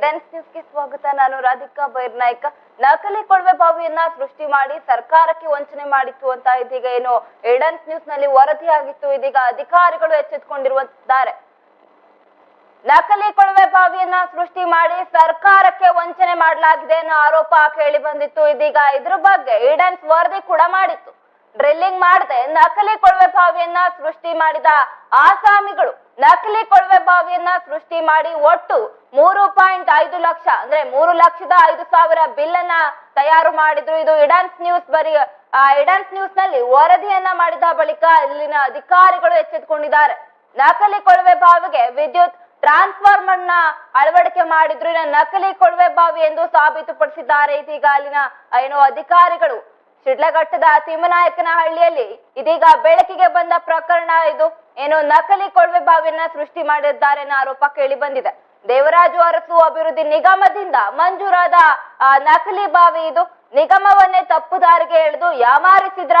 ಇಡನ್ಸ್ ನ್ಯೂಸ್ಗೆ ಸ್ವಾಗತ. ನಾನು ರಾಧಿಕಾ ಬೈರ್ನಾಯ್ಕ. ನಕಲಿ ಕೊಳವೆ ಬಾವಿಯನ್ನ ಸೃಷ್ಟಿ ಮಾಡಿ ಸರ್ಕಾರಕ್ಕೆ ವಂಚನೆ ಮಾಡಿತ್ತು ಅಂತ ಇದೀಗ ಏನು? ಏಡನ್ಸ್ ನ್ಯೂಸ್ನಲ್ಲಿ ವರದಿಯಾಗಿತ್ತು ಇದೀಗ ಅಧಿಕಾರಿಗಳು ಎಚ್ಚೆತ್ತುಕೊಂಡಿರುವಂತಿದ್ದಾರೆ ನಕಲಿ ಕೊಳವೆ ಬಾವಿಯನ್ನ ಸೃಷ್ಟಿ ಮಾಡಿ ಸರ್ಕಾರಕ್ಕೆ ವಂಚನೆ ಮಾಡಲಾಗಿದೆ ಅನ್ನೋ ಆರೋಪ ಕೇಳಿ ಬಂದಿತ್ತು. ಇದೀಗ ಇದ್ರ ಬಗ್ಗೆ ಏಡನ್ಸ್ ವರದಿ ಕೂಡ ಮಾಡಿತ್ತು. ಡ್ರಿಲ್ಲಿಂಗ್ ಮಾಡದೆ ನಕಲಿ ಕೊಳವೆ ಬಾವಿಯನ್ನ ಸೃಷ್ಟಿ ಮಾಡಿದ ಆಸಾಮಿಗಳು ನಕಲಿ ಕೊಳವೆ ಬಾವಿಯನ್ನ ಸೃಷ್ಟಿ ಮಾಡಿ ಒಟ್ಟು ಮೂರು ಪಾಯಿಂಟ್ ಐದು ಲಕ್ಷ, ಅಂದ್ರೆ ಮೂರು ಲಕ್ಷದ ಐದು ಸಾವಿರ ಬಿಲ್ ಅನ್ನ ತಯಾರು ಮಾಡಿದ್ರು. ಇದು ಇಡನ್ಸ್ ನ್ಯೂಸ್ ಬರಿ ಇಡನ್ಸ್ ನ್ಯೂಸ್ನಲ್ಲಿ ವರದಿಯನ್ನ ಮಾಡಿದ ಬಳಿಕ ಇಲ್ಲಿನ ಅಧಿಕಾರಿಗಳು ಎಚ್ಚೆತ್ತುಕೊಂಡಿದ್ದಾರೆ ನಕಲಿ ಕೊಳವೆ ಬಾವಿಗೆ ವಿದ್ಯುತ್ ಟ್ರಾನ್ಸ್ಫಾರ್ಮರ್ನ ಅಳವಡಿಕೆ ಮಾಡಿದ್ರು. ನಕಲಿ ಕೊಳವೆ ಬಾವಿ ಎಂದು ಸಾಬೀತುಪಡಿಸಿದ್ದಾರೆ. ಇದೀಗ ಅಲ್ಲಿನ ಏನು ಅಧಿಕಾರಿಗಳು ಶಿಡ್ಲಘಟ್ಟದ ತಿಮ್ಮನಾಯಕನಹಳ್ಳಿಯಲ್ಲಿ ಇದೀಗ ಬೆಳಕಿಗೆ ಬಂದ ಪ್ರಕರಣ ಇದು. ಏನು ನಕಲಿ ಕೊಳವೆ ಬಾವಿಯನ್ನ ಸೃಷ್ಟಿ ಮಾಡಿದ್ದಾರೆ ಅನ್ನೋ ಆರೋಪ ಕೇಳಿ ಬಂದಿದೆ. ದೇವರಾಜು ಅರಸು ಅಭಿವೃದ್ಧಿ ನಿಗಮದಿಂದ ಮಂಜೂರಾದ ನಕಲಿ ಬಾವಿ ಇದು. ನಿಗಮವನ್ನೇ ತಪ್ಪು ದಾರಿಗೆ ಎಳೆದು ಯಾಮಾರಿಸಿದ್ರ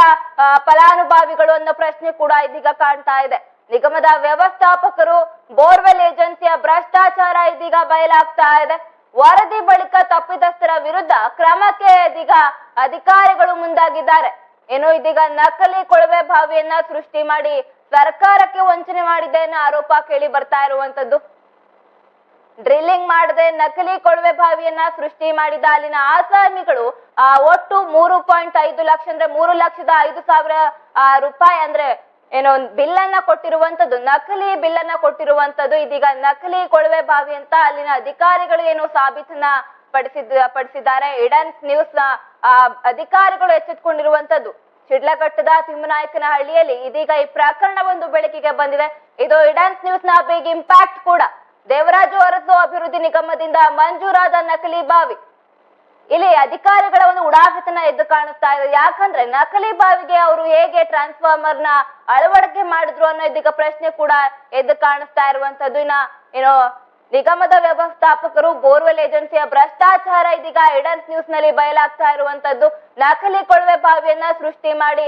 ಫಲಾನುಭವಿಗಳು ಅನ್ನೋ ಪ್ರಶ್ನೆ ಕೂಡ ಇದೀಗ ಕಾಣ್ತಾ ಇದೆ. ನಿಗಮದ ವ್ಯವಸ್ಥಾಪಕರು ಬೋರ್ವೆಲ್ ಏಜೆನ್ಸಿಯ ಭ್ರಷ್ಟಾಚಾರ ಇದೀಗ ಬಯಲಾಗ್ತಾ ಇದೆ. ವರದಿ ಬಳಿಕ ತಪ್ಪಿತಸ್ಥರ ವಿರುದ್ಧ ಕ್ರಮಕ್ಕೆ ಇದೀಗ ಅಧಿಕಾರಿಗಳು ಮುಂದಾಗಿದ್ದಾರೆ. ಏನು ಇದೀಗ ನಕಲಿ ಕೊಳವೆ ಬಾವಿಯನ್ನ ಸೃಷ್ಟಿ ಮಾಡಿ ಸರ್ಕಾರಕ್ಕೆ ವಂಚನೆ ಮಾಡಿದೆ ಅನ್ನೋ ಆರೋಪ ಕೇಳಿ ಬರ್ತಾ ಇರುವಂತದ್ದು. ಡ್ರಿಲ್ಲಿಂಗ್ ಮಾಡದೆ ನಕಲಿ ಕೊಳವೆ ಬಾವಿಯನ್ನ ಸೃಷ್ಟಿ ಮಾಡಿದ ಅಲ್ಲಿನ ಆಸಾಮಿಗಳು ಆ, ಒಟ್ಟು ಮೂರು ಪಾಯಿಂಟ್ ಐದು ಲಕ್ಷ ಅಂದ್ರೆ ಮೂರು ಲಕ್ಷದ ಐದು ಸಾವಿರ ರೂಪಾಯಿ ಅಂದ್ರೆ ಏನೋ ಒಂದು ಬಿಲ್ಲನ್ನ ಕೊಟ್ಟಿರುವಂತದ್ದು ನಕಲಿ ಬಿಲ್ಲನ್ನ ಕೊಟ್ಟಿರುವಂತದ್ದು ಇದೀಗ ನಕಲಿ ಕೊಳವೆ ಬಾವಿ ಅಂತ ಅಲ್ಲಿನ ಅಧಿಕಾರಿಗಳು ಏನು ಸಾಬೀತನ್ನ ಪಡಿಸಿದ, ಪಡಿಸಿದ್ದಾರೆ. ಇಡನ್ಸ್ ನ್ಯೂಸ್ನ ಅಧಿಕಾರಿಗಳು ಎಚ್ಚೆತ್ಕೊಂಡಿರುವಂತದ್ದು ಶಿಡ್ಲಘಟ್ಟದ ತಿಮ್ಮನಾಯಕನಹಳ್ಳಿಯಲ್ಲಿ ಇದೀಗ ಈ ಪ್ರಕರಣ ಒಂದು ಬೆಳಕಿಗೆ ಬಂದಿದೆ. ಇದು ಇಡನ್ಸ್ ನ್ಯೂಸ್ನ ಬಿಗ್ ಇಂಪ್ಯಾಕ್ಟ್ ಕೂಡ. ದೇವರಾಜು ಅರಸು ಅಭಿವೃದ್ಧಿ ನಿಗಮದಿಂದ ಮಂಜೂರಾದ ನಕಲಿ ಬಾವಿ. ಇಲ್ಲಿ ಅಧಿಕಾರಿಗಳ ಒಂದು ಉಡಾಫಿತನ ಎದ್ದು ಕಾಣಿಸ್ತಾ ಇದೆ. ಯಾಕಂದ್ರೆ ನಕಲಿ ಬಾವಿಗೆ ಅವರು ಹೇಗೆ ಟ್ರಾನ್ಸ್ಫಾರ್ಮರ್ನ ಅಳವಡಿಕೆ ಮಾಡಿದ್ರು ಅನ್ನೋ ಇದೀಗ ಪ್ರಶ್ನೆ ಕೂಡ ಎದ್ದು ಕಾಣಿಸ್ತಾ ಇರುವಂತದ್ದು ಇನ್ನ ಏನೋ ನಿಗಮದ ವ್ಯವಸ್ಥಾಪಕರು, ಬೋರ್ವೆಲ್ ಏಜೆನ್ಸಿಯ ಭ್ರಷ್ಟಾಚಾರ ಇದೀಗ ಎಡನ್ಸ್ ನ್ಯೂಸ್ನಲ್ಲಿ ಬಯಲಾಗ್ತಾ ಇರುವಂತದ್ದು ನಕಲಿ ಕೊಳವೆ ಬಾವಿಯನ್ನ ಸೃಷ್ಟಿ ಮಾಡಿ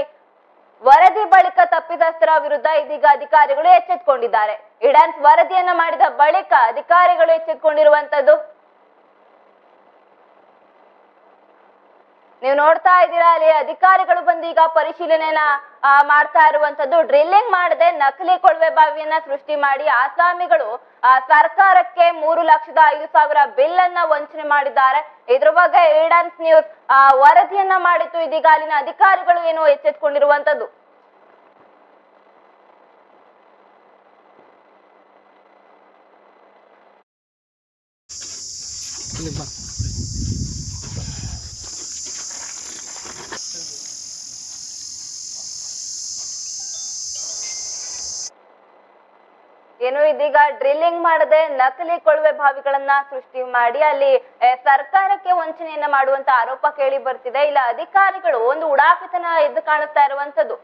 ವರದಿ ಬಳಿಕ ತಪ್ಪಿತಸ್ಥರ ವಿರುದ್ಧ ಇದೀಗ ಅಧಿಕಾರಿಗಳು ಎಚ್ಚೆತ್ಕೊಂಡಿದ್ದಾರೆ. ಇಡನ್ಸ್ ವರದಿಯನ್ನ ಮಾಡಿದ ಬಳಿಕ ಅಧಿಕಾರಿಗಳು ಎಚ್ಚೆತ್ತುಕೊಂಡಿರುವಂತದ್ದು ನೀವು ನೋಡ್ತಾ ಇದ್ದೀರಾ ಅಲ್ಲಿ ಅಧಿಕಾರಿಗಳು ಬಂದು ಈಗ ಪರಿಶೀಲನೆನ ಮಾಡ್ತಾ ಇರುವಂತದ್ದು ಡ್ರಿಲ್ಲಿಂಗ್ ಮಾಡದೆ ನಕಲಿ ಕೊಳವೆ ಬಾವಿಯನ್ನ ಸೃಷ್ಟಿ ಮಾಡಿ ಆಸಾಮಿಗಳು ಆ, ಸರ್ಕಾರಕ್ಕೆ ಮೂರು ಲಕ್ಷದ ಐದು ಸಾವಿರ ಬಿಲ್ ಅನ್ನ ವಂಚನೆ ಮಾಡಿದ್ದಾರೆ. ಇದ್ರ ಬಗ್ಗೆ ಈಡನ್ಸ್ ನ್ಯೂಸ್ ಆ, ವರದಿಯನ್ನ ಮಾಡಿತ್ತು ಇದೀಗ ಅಲ್ಲಿನ ಅಧಿಕಾರಿಗಳು ಏನು ಎಚ್ಚೆತ್ತುಕೊಂಡಿರುವಂತದ್ದು ಇಲ್ಲಿ ಬಾ ಏನು ಇದೀಗ ಡ್ರಿಲ್ಲಿಂಗ್ ಮಾಡದೆ ನಕಲಿ ಕೊಳವೆ ಬಾವಿಗಳನ್ನ ಸೃಷ್ಟಿ ಮಾಡಿ ಅಲ್ಲಿ ಸರ್ಕಾರಕ್ಕೆ ವಂಚನೆಯನ್ನ ಮಾಡುವಂತ ಆರೋಪ ಕೇಳಿ ಬರ್ತಿದೆ. ಇಲ್ಲ, ಅಧಿಕಾರಿಗಳು ಒಂದು ಉಡಾಫಿತನ ಎದ್ದು ಕಾಣಿಸ್ತಾ ಇರುವಂತದ್ದು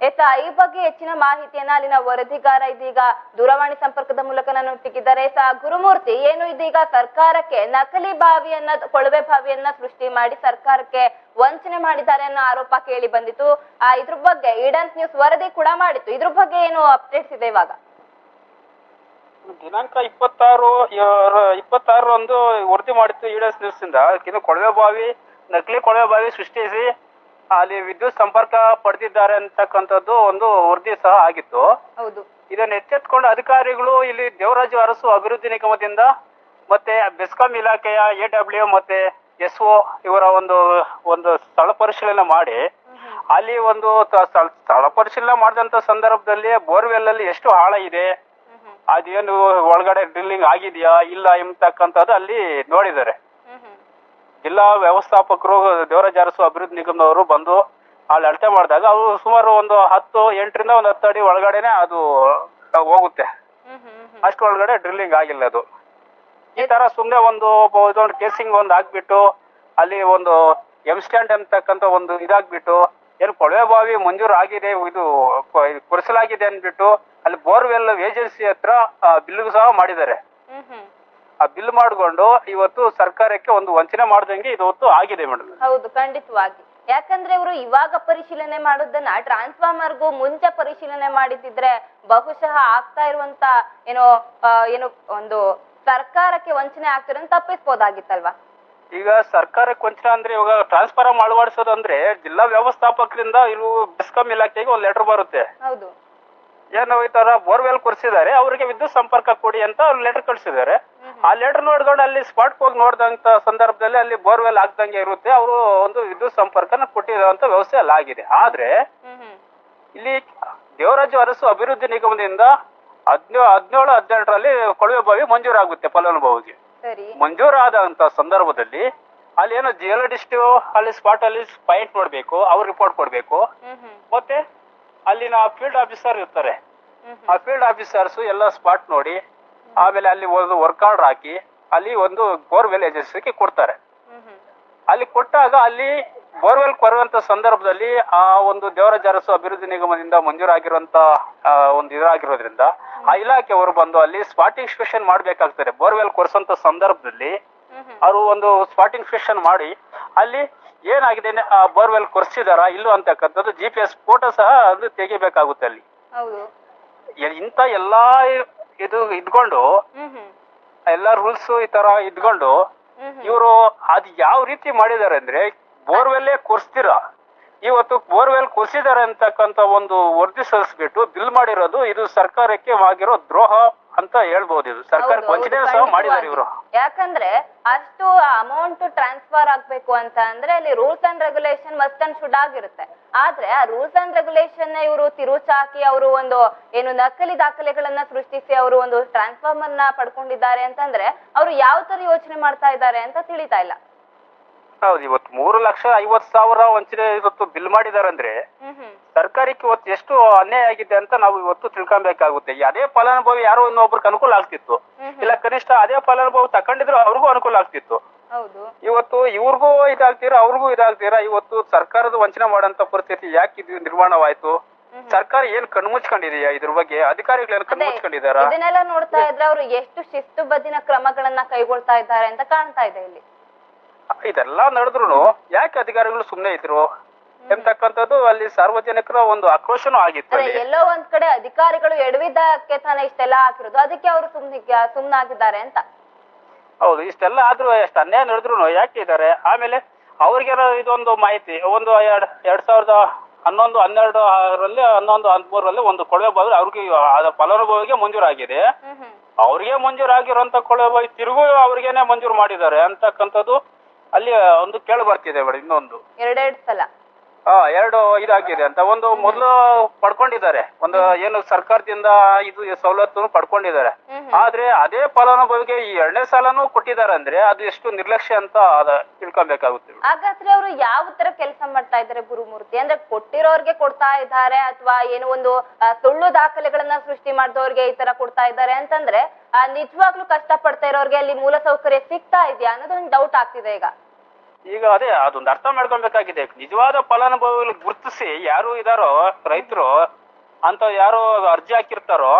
ಎತ್ತ, ಈ ಬಗ್ಗೆ ಹೆಚ್ಚಿನ ಮಾಹಿತಿಯನ್ನ ಅಲ್ಲಿನ ವರದಿಗಾರ ಇದೀಗ ದೂರವಾಣಿ ಸಂಪರ್ಕದ ಮೂಲಕ ನಾನು ಸಿಕ್ಕಿದ್ದಾರೆ ಸ, ಗುರುಮೂರ್ತಿ, ಏನು ಇದೀಗ ಸರ್ಕಾರಕ್ಕೆ ನಕಲಿ ಬಾವಿಯನ್ನ, ಕೊಳವೆ ಬಾವಿಯನ್ನ ಸೃಷ್ಟಿ ಮಾಡಿ ಸರ್ಕಾರಕ್ಕೆ ವಂಚನೆ ಮಾಡಿದ್ದಾರೆ ಅನ್ನೋ ಆರೋಪ ಕೇಳಿ ಬಂದಿತ್ತು. ಆ, ಇದ್ರ ಬಗ್ಗೆ ಈಡನ್ಸ್ ನ್ಯೂಸ್ ವರದಿ ಕೂಡ ಮಾಡಿತ್ತು. ಇದ್ರ ಬಗ್ಗೆ ಏನು ಅಪ್ಡೇಟ್ಸ್ ಇದೆ ಇವಾಗ? ದಿನಾಂಕ ಇಪ್ಪತ್ತಾರು ಇಪ್ಪತ್ತಾರರಂದು ವರದಿ ಮಾಡಿತ್ತು ಇಡಸ್ ನ್ಯೂಸ್ ಇಂದ. ಇದು ಕೊಳವೆ ಬಾವಿ ನಕಲಿ ಕೊಳವೆ ಬಾವಿ ಸೃಷ್ಟಿಸಿ ಅಲ್ಲಿ ವಿದ್ಯುತ್ ಸಂಪರ್ಕ ಪಡೆದಿದ್ದಾರೆ ಅಂತಕ್ಕಂಥದ್ದು ಒಂದು ವರದಿ ಸಹ ಆಗಿತ್ತು. ಇದನ್ನು ಎಚ್ಚೆತ್ಕೊಂಡು ಅಧಿಕಾರಿಗಳು ಇಲ್ಲಿ ದೇವರಾಜು ಅರಸು ಅಭಿವೃದ್ಧಿ ನಿಗಮದಿಂದ ಮತ್ತೆ ಬೆಸ್ಕಾಂ ಇಲಾಖೆಯ ಎ ಡಬ್ಲ್ಯೂ ಮತ್ತೆ ಎಸ್ ಒ ಇವರ ಒಂದು ಒಂದು ಸ್ಥಳ ಪರಿಶೀಲನೆ ಮಾಡಿ. ಅಲ್ಲಿ ಒಂದು ಸ್ಥಳ ಸ್ಥಳ ಪರಿಶೀಲನೆ ಮಾಡಿದಂತ ಸಂದರ್ಭದಲ್ಲಿ ಬೋರ್ವೆಲ್ ಅಲ್ಲಿ ಎಷ್ಟು ಆಳ ಇದೆ ಅದೇನು ಒಳಗಡೆ ಡ್ರಿಲ್ಲಿಂಗ್ ಆಗಿದೆಯಾ, ಇಲ್ಲ ಎಂಬತಕ್ಕಂಥದ್ದು ಅಲ್ಲಿ ನೋಡಿದ್ದಾರೆ. ಜಿಲ್ಲಾ ವ್ಯವಸ್ಥಾಪಕರು ದೇವರಾಜ ಅರಸು ಅಭಿವೃದ್ಧಿ ನಿಗಮದವರು ಬಂದು ಅಲ್ಲಿ ಅಳತೆ ಮಾಡಿದಾಗ ಅದು ಸುಮಾರು ಒಂದು ಹತ್ತು, ಎಂಟರಿಂದ ಒಂದು ಹತ್ತು ಅಡಿ ಒಳಗಡೆನೆ ಅದು ಹೋಗುತ್ತೆ. ಅಷ್ಟು ಒಳಗಡೆ ಡ್ರಿಲ್ಲಿಂಗ್ ಆಗಿಲ್ಲ ಅದು. ಈ ತರ ಸುಮ್ಮನೆ ಒಂದು ಕೇಸಿಂಗ್ ಒಂದು ಹಾಕ್ಬಿಟ್ಟು ಅಲ್ಲಿ ಒಂದು ಎಂ ಸ್ಟ್ಯಾಂಡ್ ಅಂತಕ್ಕಂಥ ಒಂದು ಇದಾಗ್ಬಿಟ್ಟು ಏನು ಕೊಳವೆ ಬಾವಿ ಮಂಜೂರು ಆಗಿದೆ ಇದು ಕೊರೆಸಲಾಗಿದೆ ಅಂದ್ಬಿಟ್ಟು ಅಲ್ಲಿ ಬೋರ್ವೆಲ್ ಏಜೆನ್ಸಿ ಹತ್ರ ಬಿಲ್ ಸಹ ಮಾಡಿದ್ದಾರೆ. ಆ ಬಿಲ್ ಮಾಡಿಕೊಂಡು ಇವತ್ತು ಸರ್ಕಾರಕ್ಕೆ ಒಂದು ವಂಚನೆ ಮಾಡಿದಂಗೆ ಇವತ್ತು ಆಗಿದೆ ಮೇಡಮ್. ಹೌದು ಖಂಡಿತವಾಗಿ. ಯಾಕಂದ್ರೆ ಇವರು ಇವಾಗ ಪರಿಶೀಲನೆ ಮಾಡೋದನ್ನ ಟ್ರಾನ್ಸ್ಫಾರ್ಮರ್ಗೂ ಮುಂಚೆ ಪರಿಶೀಲನೆ ಮಾಡಿದ್ರೆ ಬಹುಶಃ ಆಗ್ತಾ ಇರುವಂತ ಏನೋ ಏನೋ ಏನು ಒಂದು ಸರ್ಕಾರಕ್ಕೆ ವಂಚನೆ ಆಗ್ತಿರೋದನ್ನ ತಪ್ಪಿಸ್ಬೋದಾಗಿತ್ತಲ್ವಾ? ಈಗ ಸರ್ಕಾರಕ್ಕೆ ವಂಚನೆ ಅಂದ್ರೆ ಇವಾಗ ಟ್ರಾನ್ಸ್ಫರ್ ಅಳವಡಿಸೋದು ಅಂದ್ರೆ ಜಿಲ್ಲಾ ವ್ಯವಸ್ಥಾಪಕರಿಂದ ಇವು ಬೆಸ್ಕಾಂ ಇಲಾಖೆಗೆ ಒಂದು ಲೆಟರ್ ಬರುತ್ತೆ. ಹೌದು. ಏನು ಈ ತರ ಬೋರ್ವೆಲ್ ಕೊರ್ಸಿದ್ದಾರೆ ಅವರಿಗೆ ವಿದ್ಯುತ್ ಸಂಪರ್ಕ ಕೊಡಿ ಅಂತ ಲೆಟರ್ ಕಳ್ಸಿದ್ದಾರೆ. ಆ ಲೆಟರ್ ನೋಡ್ಕೊಂಡು ಅಲ್ಲಿ ಸ್ಪಾಟ್ ಹೋಗಿ ನೋಡಿದಂತ ಸಂದರ್ಭದಲ್ಲಿ ಅಲ್ಲಿ ಬೋರ್ವೆಲ್ ಆಗ್ದಂಗೆ ಇರುತ್ತೆ ಅವರು ಒಂದು ವಿದ್ಯುತ್ ಸಂಪರ್ಕನ ಕೊಟ್ಟಿರುವಂತ ವ್ಯವಸ್ಥೆ ಅಲ್ಲಿ ಆಗಿದೆ. ಆದ್ರೆ ಇಲ್ಲಿ ದೇವರಾಜು ಅರಸು ಅಭಿವೃದ್ಧಿ ನಿಗಮದಿಂದ ಹದಿನೇಳು ಹದಿನೇಳು ಹದಿನೆಂಟರಲ್ಲಿ ಕೊಳವೆ ಬಾವಿ ಮಂಜೂರಾಗುತ್ತೆ ಫಲಾನುಭವಿಗೆ. ಸರಿ. ಮಂಜೂರಾದಂತ ಸಂದರ್ಭದಲ್ಲಿ ಅಲ್ಲಿ ಏನೋ ಜಿಯೋಲಜಿಸ್ಟ್ ಅಲ್ಲಿ ಸ್ಪಾಟ್ ಅಲ್ಲಿ ಪಾಯಿಂಟ್ ನೋಡ್ಬೇಕು ಅವ್ರ ರಿಪೋರ್ಟ್ ಕೊಡ್ಬೇಕು. ಹ್ಮ್ ಹ್ಮ್. ಮತ್ತೆ ಅಲ್ಲಿನ ಫೀಲ್ಡ್ ಆಫೀಸರ್ ಇರ್ತಾರೆ. ಹ್ಮ್ ಆ ಫೀಲ್ಡ್ ಆಫೀಸರ್ಸ್ ಎಲ್ಲ ಸ್ಪಾಟ್ ನೋಡಿ ಆಮೇಲೆ ಅಲ್ಲಿ ಒಂದು ವರ್ಕ್ ಆರ್ಡರ್ ಹಾಕಿ ಅಲ್ಲಿ ಒಂದು ಬೋರ್ವೆಲ್ ಏಜೆನ್ಸಿಗೆ ಕೊಡ್ತಾರೆ. ಹ್ಮ್ ಹ್ಮ್. ಅಲ್ಲಿ ಕೊಟ್ಟಾಗ ಅಲ್ಲಿ ಬೋರ್ವೆಲ್ ಕೊರುವಂತ ಸಂದರ್ಭದಲ್ಲಿ ಆ ಒಂದು ದೇವರ ಜಾರಸು ಅಭಿವೃದ್ಧಿ ನಿಗಮದಿಂದ ಮಂಜೂರಾಗಿರುವಂತ ಒಂದು ಇದಾಗಿರೋದ್ರಿಂದ ಆ ಇಲಾಖೆಯವರು ಬಂದು ಅಲ್ಲಿ ಸ್ಪಾಟಿಂಗ್ ಸ್ಪೆಷನ್ ಮಾಡ್ಬೇಕಾಗ್ತದೆ. ಬೋರ್ವೆಲ್ ಕೊರೆಸಂತ ಸಂದರ್ಭದಲ್ಲಿ ಅವರು ಒಂದು ಸ್ಪಾಟಿಂಗ್ ಸ್ಪೆಷನ್ ಮಾಡಿ ಅಲ್ಲಿ ಏನಾಗಿದೆ ಆ ಬೋರ್ವೆಲ್ ಕೊರೆಸಿದಾರ ಇಲ್ಲೋ ಅಂತಕ್ಕಂಥದ್ದು ಜಿ ಪಿ ಎಸ್ ಫೋಟೋ ಸಹ ಅದು ತೆಗಿಬೇಕಾಗುತ್ತೆ ಅಲ್ಲಿ. ಇಂಥ ಎಲ್ಲಾ ಇದು ಇದ್ಕೊಂಡು ಎಲ್ಲಾ ರೂಲ್ಸ್ ಈ ತರ ಇದ್ಕೊಂಡು ಇವರು ಅದು ಯಾವ ರೀತಿ ಮಾಡಿದ್ದಾರೆ ಅಂದ್ರೆ ಬೋರ್ವೆಲ್ಲೇ ಕೊರ್ಸ್ತೀರ? ಇವತ್ತು ಬೋರ್ವೆಲ್ ಕೊರ್ಸಿದ್ದಾರೆ ಅಂತಕ್ಕಂತ ಒಂದು ವರದಿ ಸಲ್ಲಿಸ್ಬಿಟ್ಟು ಬಿಲ್ ಮಾಡಿರೋದು ಇದು ಸರ್ಕಾರಕ್ಕೆ ಆಗಿರೋ ದ್ರೋಹ ಅಂತ ಹೇಳ್ಬೋದು ಇದು. ಸರ್ಕಾರ ವಂಚನೆ ಸಹ ಮಾಡಿದ್ದಾರೆ ಇವರು. ಯಾಕಂದ್ರೆ ಅಷ್ಟು ಅಮೌಂಟ್ ಟ್ರಾನ್ಸ್ಫರ್ ಆಗ್ಬೇಕು ಅಂತ ಅಂದ್ರೆ ಅಲ್ಲಿ rules and regulation must and should ಆಗಿರುತ್ತೆ. ಆದ್ರೆ ಆ ರೂಲ್ಸ್ ಅಂಡ್ ರೆಗ್ಯುಲೇಷನ್ ಇವರು ತಿರುಚಾಕಿ ಅವರು ಒಂದು ಏನು ನಕಲಿ ದಾಖಲೆಗಳನ್ನ ಸೃಷ್ಟಿಸಿ ಅವರು ಒಂದು ಟ್ರಾನ್ಸ್ಫಾರ್ಮರ್ನ ಪಡ್ಕೊಂಡಿದ್ದಾರೆ ಅಂತಂದ್ರೆ ಅವರು ಯಾವ ತರ ಯೋಚನೆ ಮಾಡ್ತಾ ಇದ್ದಾರೆ ಅಂತ ತಿಳಿತಾ ಇಲ್ಲ. ಹೌದು ಇವತ್ತು ಮೂರು ಲಕ್ಷ ಐವತ್ ಸಾವಿರ ವಂಚನೆ ಇವತ್ತು ಬಿಲ್ ಮಾಡಿದಾರಂದ್ರೆ ಸರ್ಕಾರಕ್ಕೆ ಇವತ್ತು ಎಷ್ಟು ಅನ್ಯಾಯ ಆಗಿದೆ ಅಂತ ನಾವು ಇವತ್ತು ತಿಳ್ಕೊಬೇಕಾಗುತ್ತೆ. ಈ ಅದೇ ಫಲಾನುಭವಿ ಯಾರೋ ಇನ್ನೊಬ್ರಿಗೆ ಅನುಕೂಲ ಆಗ್ತಿತ್ತು. ಇಲ್ಲ ಕನಿಷ್ಠ ಅದೇ ಫಲಾನುಭವಿ ತಕೊಂಡಿದ್ರು ಅವ್ರಿಗೂ ಅನುಕೂಲ ಆಗ್ತಿತ್ತು. ಇವತ್ತು ಇವ್ರಿಗೂ ಇದಾಗ್ತೀರಾ ಅವ್ರಿಗೂ ಇದಾಗ್ತೀರಾ? ಇವತ್ತು ಸರ್ಕಾರದ ವಂಚನೆ ಮಾಡಂತ ಪರಿಸ್ಥಿತಿ ಯಾಕೆ ಇದು ನಿರ್ಮಾಣವಾಯ್ತು? ಸರ್ಕಾರ ಏನ್ ಕಣ್ಮುಚ್ಕೊಂಡಿದೆಯಾ ಇದ್ರ ಬಗ್ಗೆ? ಅಧಿಕಾರಿಗಳು ಏನ್ ಮುಚ್ಕೊಂಡಿದಾರ? ಕಣ್ಮುಚ್ಕೊಂಡಿದಾರ ಇದನ್ನೆಲ್ಲ ನೋಡ್ತಾ ಇದ್ರೆ ಅವರು ಎಷ್ಟು ಶಿಸ್ತುಬದ್ಧಿನ ಕ್ರಮಗಳನ್ನ ಕೈಗೊಳ್ತಾ ಇದ್ದಾರೆ ಅಂತ ಕಾಣ್ತಾ ಇದೆ ಇಲ್ಲಿ. ಇದೆಲ್ಲ ನಡೆದ್ರು ಯಾಕೆ ಅಧಿಕಾರಿಗಳು ಸುಮ್ನೆ ಇದ್ರು? ಎಂತಕ್ಕಂಥದ್ದು ಅಲ್ಲಿ ಸಾರ್ವಜನಿಕರ ಒಂದು ಆಕ್ರೋಶನೂ ಆಗಿತ್ತು ಅದೇ ಅಲ್ಲಿ. ಎಲ್ಲೋ ಒಂದ್ ಕಡೆ ಅಧಿಕಾರಿಗಳು ಎಡವಿದ್ದಕ್ಕೆ ತಾನೇ ಇಷ್ಟೆಲ್ಲ ಹಾಕಿರೋದು. ಅದಕ್ಕೆ ಅವರು ಸುಮ್ನೆ ಸುಮ್ನಾಗಿದ್ದಾರೆ ಅಂತ. ಹೌದು ಇಷ್ಟೆಲ್ಲ ಆದ್ರೂ ಎಷ್ಟು ಅನ್ಯಾಯ ನಡೆದ್ರು ಯಾಕೆ ಇದ್ದಾರೆ? ಆಮೇಲೆ ಅವ್ರಿಗೆ ಇದೊಂದು ಮಾಹಿತಿ ಒಂದು ಎರಡ್ ಎರಡ್ ಸಾವಿರದ ಹನ್ನೊಂದು ಹನ್ನೆರಡು ರಲ್ಲಿ ಹನ್ನೊಂದು ಹದಿಮೂರರಲ್ಲಿ ಒಂದು ಕೊಳವೆ ಬಾವಿ ಅವ್ರಿಗೆ ಅದ ಫಲಾನುಭವಿಗೆ ಮಂಜೂರಾಗಿದೆ ಅವ್ರಿಗೆ ಮಂಜೂರಾಗಿರುವಂತ ಕೊಳವೆ ಬಾವಿ ತಿರುಗು ಅವ್ರಿಗೇನೆ ಮಂಜೂರು ಮಾಡಿದ್ದಾರೆ. ಅಂತಕ್ಕಂಥದ್ದು ಅಲ್ಲಿ ಒಂದು ಕೇಳಿ ಬರ್ತಿದೆ ಮೇಡಮ್ ಇನ್ನೊಂದು. ಎರಡೆರಡು ಸಲ. ಹಾ ಎರಡು ಇದಾಗಿದೆ ಅಂತ. ಒಂದು ಮೊದಲು ಪಡ್ಕೊಂಡಿದ್ದಾರೆ. ಒಂದು ಏನು ಸರ್ಕಾರದಿಂದ ಇದು ಸವಲತ್ತು ಪಡ್ಕೊಂಡಿದ್ದಾರೆ. ಆದ್ರೆ ಅದೇ ಫಲಾನುಭವಿಗೆ ಈ ಎರಡನೇ ಸಾಲನು ಕೊಟ್ಟಿದ್ದಾರೆ ಅಂದ್ರೆ ಅದು ಎಷ್ಟು ನಿರ್ಲಕ್ಷ್ಯ ಅಂತ ಅದ ತಿಳ್ಕೊಬೇಕಾಗುತ್ತೆ ಹಾಗಾದ್ರೆ ಅವರು ಯಾವ ತರ ಕೆಲಸ ಮಾಡ್ತಾ ಇದ್ದಾರೆ ಗುರುಮೂರ್ತಿ? ಅಂದ್ರೆ ಕೊಟ್ಟಿರೋರ್ಗೆ ಕೊಡ್ತಾ ಇದ್ದಾರೆ ಅಥವಾ ಏನೋ ಒಂದು ಸುಳ್ಳು ದಾಖಲೆಗಳನ್ನ ಸೃಷ್ಟಿ ಮಾಡಿದವ್ರಿಗೆ ಈ ತರ ಕೊಡ್ತಾ ಇದ್ದಾರೆ ಅಂತಂದ್ರೆ ನಿಜವಾಗ್ಲೂ ಕಷ್ಟ ಪಡ್ತಾ ಇರೋರ್ಗೆ ಅಲ್ಲಿ ಮೂಲ ಸೌಕರ್ಯ ಸಿಗ್ತಾ ಇದೆಯಾ ಅನ್ನೋದೊಂದು ಡೌಟ್ ಆಗ್ತಿದೆ ಈಗ. ಈಗ ಅದೇ ಅದೊಂದು ಅರ್ಥ ಮಾಡ್ಕೊಳ್ಬೇಕಾಗಿದೆ. ನಿಜವಾದ ಫಲಾನುಭವಿಗಳು ಗುರುತಿಸಿ ಯಾರು ಇದಾರೋ ರೈತರು ಅಂತ ಯಾರು ಅರ್ಜಿ ಹಾಕಿರ್ತಾರೋ.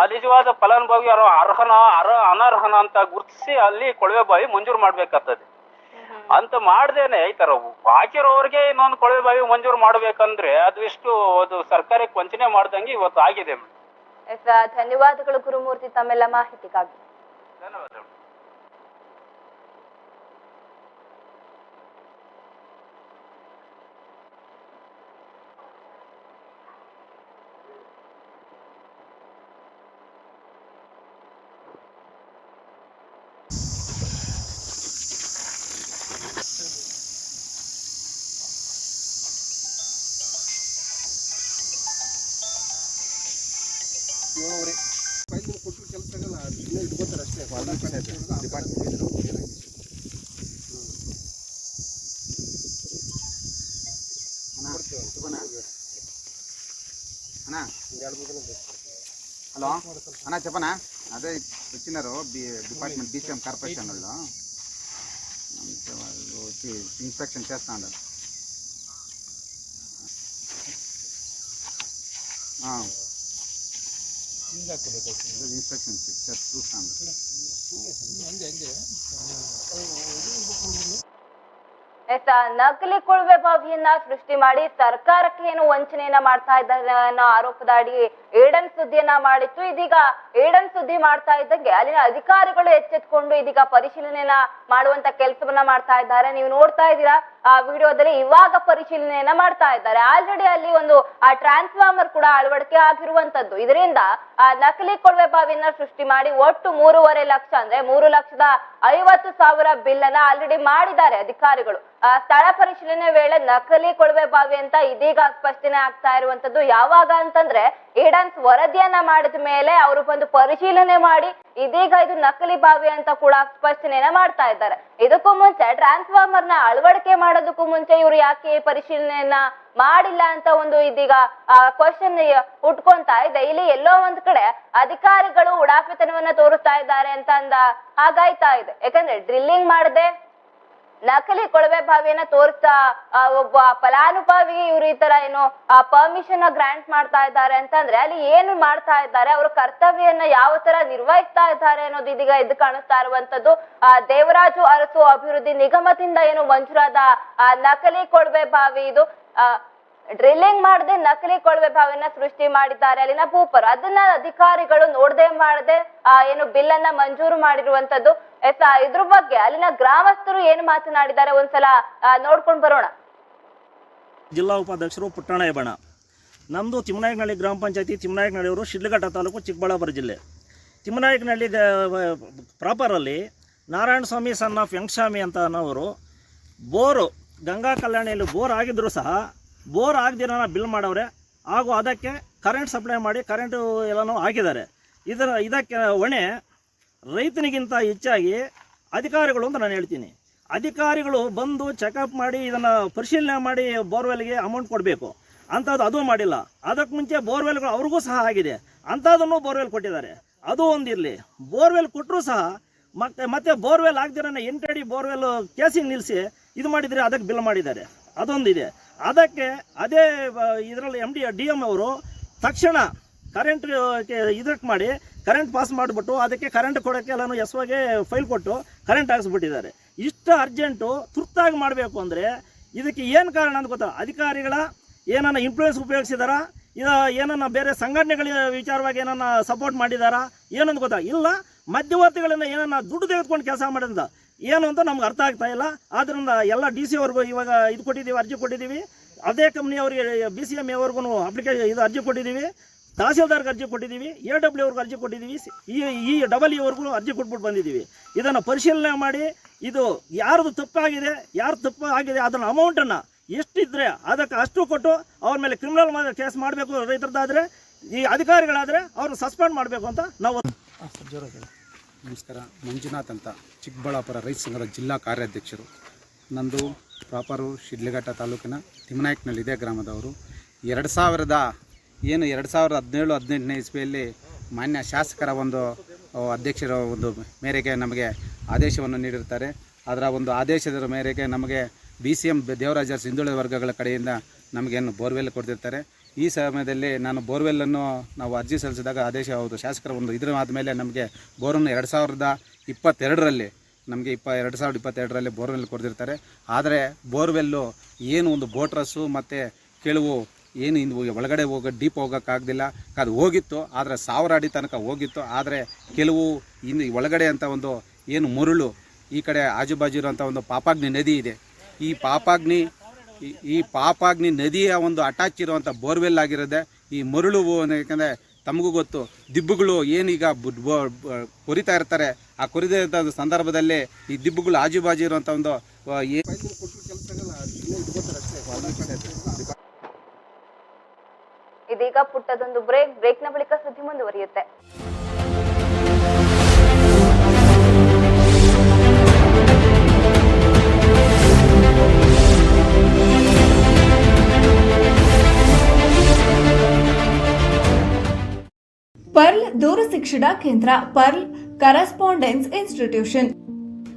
ಆ ನಿಜವಾದ ಫಲಾನುಭವಿ ಯಾರೋ ಅರ್ಹನ ಅರ್ಹ ಅನರ್ಹನ ಅಂತ ಗುರುತಿಸಿ ಅಲ್ಲಿ ಕೊಳವೆ ಬಾವಿ ಮಂಜೂರು ಮಾಡ್ಬೇಕಾಗ್ತದೆ. ಅಂತ ಮಾಡ್ದೇನೆ ಈ ತರ ಹಾಕಿರೋರ್ಗೆ ಇನ್ನೊಂದು ಕೊಳವೆ ಬಾವಿ ಮಂಜೂರು ಮಾಡ್ಬೇಕಂದ್ರೆ ಅದು ಎಷ್ಟು ಅದು ಸರ್ಕಾರಕ್ಕೆ ವಂಚನೆ ಮಾಡ್ದಂಗೆ ಇವತ್ತು ಆಗಿದೆ. ಧನ್ಯವಾದಗಳು ಗುರುಮೂರ್ತಿ ತಮ್ಮೆಲ್ಲ ಮಾಹಿತಿಗಾಗಿ. ಧನ್ಯವಾದಗಳು హలో అన్నా చెప్పనా అదే వచ్చినారు బి డిపార్ట్మెంట్ బీసీఎం కార్పొరేషన్ వాళ్ళు వాళ్ళు వచ్చి ఇన్స్పెక్షన్ చేస్తా ఉన్నారు ఇన్స్పెక్షన్ చూస్తా ఇన్స్పెక్షన్ ಆಯ್ತಾ ನಕಲಿ ಕುಳುವೆ ಬಾವಿಯನ್ನ ಸೃಷ್ಟಿ ಮಾಡಿ ಸರ್ಕಾರಕ್ಕೆ ಏನು ವಂಚನೆಯನ್ನ ಮಾಡ್ತಾ ಇದ್ದಾರೆ ಅನ್ನೋ ಆರೋಪದ ಅಡಿ ಏಡನ್ ಸುದ್ದಿಯನ್ನ ಮಾಡಿತ್ತು. ಇದೀಗ ಏಡನ್ ಸುದ್ದಿ ಮಾಡ್ತಾ ಇದ್ದಂಗೆ ಅಲ್ಲಿನ ಅಧಿಕಾರಿಗಳು ಎಚ್ಚೆತ್ಕೊಂಡು ಇದೀಗ ಪರಿಶೀಲನೆಯನ್ನ ಮಾಡುವಂತ ಕೆಲಸವನ್ನ ಮಾಡ್ತಾ ಇದ್ದಾರೆ. ನೀವು ನೋಡ್ತಾ ಇದ್ದೀರಾ, ಆ ವಿಡಿಯೋದಲ್ಲಿ ಇವಾಗ ಪರಿಶೀಲನೆಯನ್ನ ಮಾಡ್ತಾ ಇದ್ದಾರೆ. ಆಲ್ರೆಡಿ ಅಲ್ಲಿ ಒಂದು, ಆ ಟ್ರಾನ್ಸ್ಫಾರ್ಮರ್ ಕೂಡ ಅಳವಡಿಕೆ ಆಗಿರುವಂತದ್ದು. ಇದರಿಂದ, ಆ ನಕಲಿ ಕೊಳವೆ ಬಾವಿಯನ್ನ ಸೃಷ್ಟಿ ಮಾಡಿ ಒಟ್ಟು ಮೂರುವರೆ ಲಕ್ಷ ಅಂದ್ರೆ ಮೂರು ಲಕ್ಷದ ಐವತ್ತು ಸಾವಿರ ಬಿಲ್ ಅನ್ನ ಆಲ್ರೆಡಿ ಮಾಡಿದ್ದಾರೆ ಅಧಿಕಾರಿಗಳು. ಆ ಸ್ಥಳ ಪರಿಶೀಲನೆ ವೇಳೆ ನಕಲಿ ಕೊಳವೆ ಬಾವಿ ಅಂತ ಇದೀಗ ಸ್ಪಷ್ಟನೆ ಆಗ್ತಾ ಇರುವಂತದ್ದು. ಯಾವಾಗ ಅಂತಂದ್ರೆ ವರದಿಯನ್ನ ಮಾಡಿದ ಮೇಲೆ ಅವರು ಬಂದು ಪರಿಶೀಲನೆ ಮಾಡಿ, ಇದೀಗ ಇದು ನಕಲಿ ಬಾವಿ ಅಂತ ಕೂಡ ಸ್ಪಷ್ಟನೆಯನ್ನ ಮಾಡ್ತಾ ಇದ್ದಾರೆ. ಇದಕ್ಕೂ ಮುಂಚೆ ಟ್ರಾನ್ಸ್ಫಾರ್ಮರ್ನ ಅಳವಡಿಕೆ ಮಾಡೋದಕ್ಕೂ ಮುಂಚೆ ಇವರು ಯಾಕೆ ಪರಿಶೀಲನೆಯನ್ನ ಮಾಡಿಲ್ಲ ಅಂತ ಒಂದು ಇದೀಗ ಕ್ವಶನ್ ಉಟ್ಕೊಂತಾ ಇದೆ. ಇಲ್ಲಿ ಎಲ್ಲೋ ಒಂದ್ ಕಡೆ ಅಧಿಕಾರಿಗಳು ಉಡಾಫಿತನವನ್ನ ತೋರಿಸ್ತಾ ಇದ್ದಾರೆ ಅಂತ ಅಂದ ಹಾಗಾಯ್ತಾ ಇದೆ. ಯಾಕಂದ್ರೆ ಡ್ರಿಲ್ಲಿಂಗ್ ಮಾಡದೆ ನಕಲಿ ಕೊಳವೆ ಬಾವಿಯನ್ನ ತೋರಿಸ್ತಾ ಆ, ಒಬ್ಬ ಫಲಾನುಭವಿಗೆ ಇವ್ರು ಈ ತರ ಏನು ಪರ್ಮಿಷನ್ ಗ್ರಾಂಟ್ ಮಾಡ್ತಾ ಇದ್ದಾರೆ ಅಂತಂದ್ರೆ ಅಲ್ಲಿ ಏನು ಮಾಡ್ತಾ ಇದ್ದಾರೆ ಅವ್ರ ಕರ್ತವ್ಯನ ಯಾವ ತರ ನಿರ್ವಹಿಸ್ತಾ ಇದ್ದಾರೆ ಅನ್ನೋದು ಇದೀಗ ಎದ್ದು ಕಾಣಿಸ್ತಾ ಇರುವಂತದ್ದು. ಆ ದೇವರಾಜು ಅರಸು ಅಭಿವೃದ್ಧಿ ನಿಗಮದಿಂದ ಏನು ಮಂಜೂರಾದ ಆ ನಕಲಿ ಕೊಳವೆ ಬಾವಿ ಇದು. ಆ ಡ್ರಿಲ್ಲಿಂಗ್ ಮಾಡದೆ ನಕಲಿ ಕೊಳವೆ ಬಾವಿಯನ್ನ ಸೃಷ್ಟಿ ಮಾಡಿದ್ದಾರೆ ಅಲ್ಲಿನ ಭೂಪರು. ಅದನ್ನ ಅಧಿಕಾರಿಗಳು ನೋಡದೆ ಮಾಡದೆ ಆ ಏನು ಬಿಲ್ ಅನ್ನ ಮಂಜೂರು ಮಾಡಿರುವಂತದ್ದು. ಎಸ್ ಆ, ಇದ್ರ ಬಗ್ಗೆ ಅಲ್ಲಿನ ಗ್ರಾಮಸ್ಥರು ಏನು ಮಾತನಾಡಿದ್ದಾರೆ ಒಂದ್ಸಲ ನೋಡ್ಕೊಂಡು ನೋಡ್ಕೊಂಡ್ ಬರೋಣ. ಜಿಲ್ಲಾ ಉಪಾಧ್ಯಕ್ಷರು ಪುಟ್ಟಣ ಹೆಬಣ ನಮ್ಮದು ತಿಮ್ಮನಾಯಕನಹಳ್ಳಿ ಗ್ರಾಮ ಪಂಚಾಯತಿ ತಿಮ್ಮನಾಯಕನಹಳ್ಳಿಯವರು ಶಿಡ್ಲಘಟ್ಟ ತಾಲೂಕು ಚಿಕ್ಕಬಳ್ಳಾಪುರ ಜಿಲ್ಲೆ. ತಿಮ್ಮನಾಯಕನಹಳ್ಳಿ ಪ್ರಾಪರಲ್ಲಿ ನಾರಾಯಣ ಸ್ವಾಮಿ ಸನ್ ಆಫ್ ಯಂಗ್ಸ್ವಾಮಿ ಅಂತ ಅನ್ನೋರು ಬೋರು ಗಂಗಾ ಕಲ್ಯಾಣಿಯಲ್ಲಿ ಬೋರ್ ಆಗಿದ್ದರೂ ಸಹ ಬೋರ್ ಆಗದಿರೋನ ಬಿಲ್ ಮಾಡವ್ರೆ. ಹಾಗೂ ಅದಕ್ಕೆ ಕರೆಂಟ್ ಸಪ್ಲೈ ಮಾಡಿ ಕರೆಂಟು ಎಲ್ಲನೂ ಹಾಕಿದ್ದಾರೆ. ಇದರ ಇದಕ್ಕೆ ಹೊಣೆ ರೈತನಿಗಿಂತ ಹೆಚ್ಚಾಗಿ ಅಧಿಕಾರಿಗಳು ಅಂತ ನಾನು ಹೇಳ್ತೀನಿ. ಅಧಿಕಾರಿಗಳು ಬಂದು ಚೆಕಪ್ ಮಾಡಿ, ಇದನ್ನು ಪರಿಶೀಲನೆ ಮಾಡಿ ಬೋರ್ವೆಲ್ಗೆ ಅಮೌಂಟ್ ಕೊಡಬೇಕು. ಅಂಥದ್ದು ಅದು ಮಾಡಿಲ್ಲ. ಅದಕ್ಕೆ ಮುಂಚೆ ಬೋರ್ವೆಲ್ಗಳು ಅವ್ರಿಗೂ ಸಹ ಆಗಿದೆ. ಅಂಥದ್ದನ್ನು ಬೋರ್ವೆಲ್ ಕೊಟ್ಟಿದ್ದಾರೆ. ಅದು ಒಂದಿರಲಿ ಬೋರ್ವೆಲ್ ಕೊಟ್ಟರೂ ಸಹ ಮತ್ತೆ ಮತ್ತೆ ಬೋರ್ವೆಲ್ ಆಗದಿರೋನ ಎಂಟಡಿ ಬೋರ್ವೆಲ್ ಕೇಸಿಗೆ ನಿಲ್ಲಿಸಿ ಇದು ಮಾಡಿದರೆ ಅದಕ್ಕೆ ಬಿಲ್ ಮಾಡಿದ್ದಾರೆ. ಅದೊಂದಿದೆ. ಅದಕ್ಕೆ ಅದೇ ಇದರಲ್ಲಿ ಎಂ ಡಿ ಡಿ ಎಂ ಅವರು ತಕ್ಷಣ ಕರೆಂಟ್ ಇದಕ್ಕೆ ಮಾಡಿ ಕರೆಂಟ್ ಪಾಸ್ ಮಾಡಿಬಿಟ್ಟು ಅದಕ್ಕೆ ಕರೆಂಟ್ ಕೊಡೋಕ್ಕೆ ಎಲ್ಲ ಎಸ್ ಒಗೆ ಫೈಲ್ ಕೊಟ್ಟು ಕರೆಂಟ್ ಹಾಕ್ಸ್ಬಿಟ್ಟಿದ್ದಾರೆ. ಇಷ್ಟು ಅರ್ಜೆಂಟು ತುರ್ತಾಗಿ ಮಾಡಬೇಕು ಅಂದರೆ ಇದಕ್ಕೆ ಏನು ಕಾರಣ ಅಂತ ಗೊತ್ತಾ? ಅಧಿಕಾರಿಗಳ ಏನನ್ನ ಇನ್ಫ್ಲೂಯೆನ್ಸ್ ಉಪಯೋಗಿಸಿದಾರ? ಇದು ಏನನ್ನ ಬೇರೆ ಸಂಘಟನೆಗಳ ವಿಚಾರವಾಗಿ ಏನನ್ನ ಸಪೋರ್ಟ್ ಮಾಡಿದಾರ? ಏನಂತ ಗೊತ್ತಾ? ಇಲ್ಲ ಮಧ್ಯವರ್ತಿಗಳಿಂದ ಏನನ್ನ ದುಡ್ಡು ತೆಗೆದುಕೊಂಡು ಕೆಲಸ ಮಾಡಿದ್ರಿಂದ ಏನು ಅಂತ ನಮ್ಗೆ ಅರ್ಥ ಆಗ್ತಾ ಇಲ್ಲ. ಆದ್ದರಿಂದ ಎಲ್ಲ ಡಿ ಸಿ ಅವ್ರಿಗೂ ಇವಾಗ ಇದು ಕೊಟ್ಟಿದ್ದೀವಿ, ಅರ್ಜಿ ಕೊಟ್ಟಿದ್ದೀವಿ. ಅದೇ ಕಂಪ್ನಿಯವರಿಗೆ ಬಿ ಸಿ ಎಂ ಅವ್ರಿಗೂ ಅಪ್ಲಿಕೇಶನ್ ಇದು ಅರ್ಜಿ ಕೊಟ್ಟಿದ್ದೀವಿ. ತಹಸೀಲ್ದಾರ್ಗೆ ಅರ್ಜಿ ಕೊಟ್ಟಿದ್ದೀವಿ ಎ ಡಬ್ಲ್ಯೂ ಅವ್ರಿಗೆ ಅರ್ಜಿ ಕೊಟ್ಟಿದ್ದೀವಿ ಈ ಈ ಡಬಲ್ ಇವ್ರಿಗೂ ಅರ್ಜಿ ಕೊಟ್ಬಿಟ್ಟು ಬಂದಿದ್ದೀವಿ. ಇದನ್ನು ಪರಿಶೀಲನೆ ಮಾಡಿ, ಇದು ಯಾರ್ದು ತಪ್ಪಾಗಿದೆ, ಯಾರು ತಪ್ಪು ಆಗಿದೆ ಅದನ್ನ ಅಮೌಂಟನ್ನು ಎಷ್ಟಿದ್ರೆ ಅದಕ್ಕೆ ಅಷ್ಟು ಕೊಟ್ಟು ಅವ್ರ ಮೇಲೆ ಕ್ರಿಮಿನಲ್ ಕೇಸ್ ಮಾಡಬೇಕು ರೈತರದ್ದಾದರೆ, ಈ ಅಧಿಕಾರಿಗಳಾದರೆ ಅವ್ರನ್ನ ಸಸ್ಪೆಂಡ್ ಮಾಡಬೇಕು ಅಂತ ನಾವು ನಮಸ್ಕಾರ, ಮಂಜುನಾಥ್ ಅಂತ ಚಿಕ್ಕಬಳ್ಳಾಪುರ ರೈತ ಸಂಘದ ಜಿಲ್ಲಾ ಕಾರ್ಯಾಧ್ಯಕ್ಷರು. ನಂದು ಪ್ರಾಪರು ಶಿಡ್ಲಘಟ್ಟ ತಾಲೂಕಿನ ತಿಮ್ಮನಾಯಕ್ನಲ್ಲಿದೆ ಗ್ರಾಮದವರು. ಎರಡು ಸಾವಿರದ ಏನು ಎರಡು ಸಾವಿರದ ಹದಿನೇಳು, ಹದಿನೆಂಟನೇ ಇಸ್ವಿಯಲ್ಲಿ ಮಾನ್ಯ ಶಾಸಕರ ಒಂದು ಅಧ್ಯಕ್ಷರ ಒಂದು ಮೇರೆಗೆ ನಮಗೆ ಆದೇಶವನ್ನು ನೀಡಿರ್ತಾರೆ ಅದರ ಒಂದು ಆದೇಶದ ಮೇರೆಗೆ ನಮಗೆ ಬಿ ಸಿ ಎಂ ದೇವರಾಜ ಹಿಂದುಳಿದ ವರ್ಗಗಳ ಕಡೆಯಿಂದ ನಮಗೇನು ಬೋರ್ವೆಲ್ ಕೊಡ್ತಿರ್ತಾರೆ. ಈ ಸಮಯದಲ್ಲಿ ನಾನು ಬೋರ್ವೆಲ್ಲನ್ನು ನಾವು ಅರ್ಜಿ ಸಲ್ಲಿಸಿದಾಗ ಆದೇಶ ಹೌದು. ಶಾಸಕರ ಒಂದು ಇದ್ರ ಆದಮೇಲೆ ನಮಗೆ ಬೋರನ್ನು ಎರಡು ಸಾವಿರದ ಇಪ್ಪತ್ತೆರಡರಲ್ಲಿ ನಮಗೆ ಇಪ್ಪ, ಎರಡು ಸಾವಿರದ ಇಪ್ಪತ್ತೆರಡರಲ್ಲಿ ಬೋರ್ವೆಲ್ ಕೊಡ್ತಿರ್ತಾರೆ. ಆದರೆ ಬೋರ್ವೆಲ್ಲು ಏನು ಒಂದು ಬೋಟ್ರಸ್ಸು ಮತ್ತು ಕೆಲವು ಏನು ಇಂದು ಒಳಗಡೆ ಹೋಗೋ ಡೀಪ್ ಹೋಗೋಕ್ಕಾಗಲಿಲ್ಲ ಅದು ಹೋಗಿತ್ತು, ಆದರೆ ಸಾವಿರ ಅಡಿ ತನಕ ಹೋಗಿತ್ತು. ಆದರೆ ಕೆಲವು ಇನ್ನು ಒಳಗಡೆ ಅಂತ ಒಂದು ಏನು ಮರುಳು, ಈ ಕಡೆ ಆಜುಬಾಜು ಇರುವಂಥ ಒಂದು ಪಾಪಾಗ್ನಿ ನದಿ ಇದೆ. ಈ ಪಾಪಾಗ್ನಿ, ಈ- ಪಾಪಾಗ್ನಿ ನದಿಯ ಒಂದು ಅಟ್ಯಾಚ್ ಇರುವಂಥ ಬೋರ್ವೆಲ್ ಆಗಿರುತ್ತೆ. ಈ ಮರುಳು ಯಾಕಂದರೆ ತಮಗೂ ಗೊತ್ತು, ದಿಬ್ಬುಗಳು ಏನೀಗ ಕೊರಿತಾ ಇರ್ತಾರೆ. ಆ ಕೊರಿದ ಸಂದರ್ಭದಲ್ಲಿ ಈ ದಿಬ್ಬುಗಳು ಆಜುಬಾಜು ಇರುವಂಥ ಒಂದು ಆ, ಏ- ಇದೀಗ ಪುಟ್ಟದೊಂದು ಬ್ರೇಕ್ ಬ್ರೇಕ್ನ ಬಳಿಕ ಸುದ್ದಿ ಮುಂದುವರಿಯುತ್ತೆ. ಪರ್ಲ್ ದೂರ ಶಿಕ್ಷಣ ಕೇಂದ್ರ Pearl correspondence institution.